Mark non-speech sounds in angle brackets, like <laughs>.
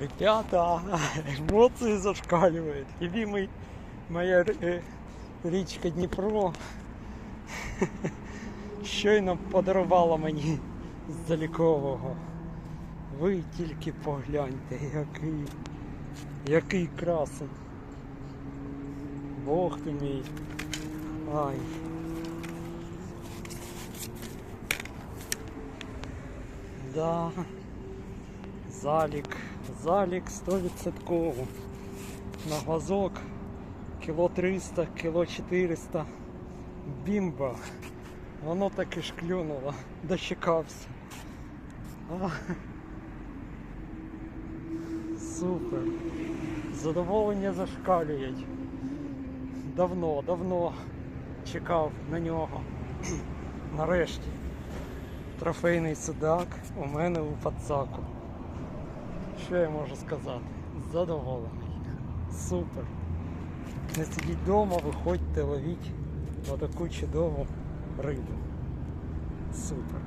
Ребята, <laughs> емоції зашкалюють. Любимий моя е, річка Дніпро <laughs> щойно подарувала мені з залікового. Ви тільки погляньте, який, який красень. Бог ти мій. Ай. Да. Залік, залік 100%. На глазок кіло 300, кіло 400. Бімба. Воно таки ж клюнуло, дочекався. А. Супер. Задоволення зашкалюють. Давно, давно чекав на нього. Нарешті. Трофейний судак у мене у пацаку. Що я можу сказати? Задоволений. Супер. Не сидіть вдома, виходьте, ловіть отаку чудову рибу. Супер.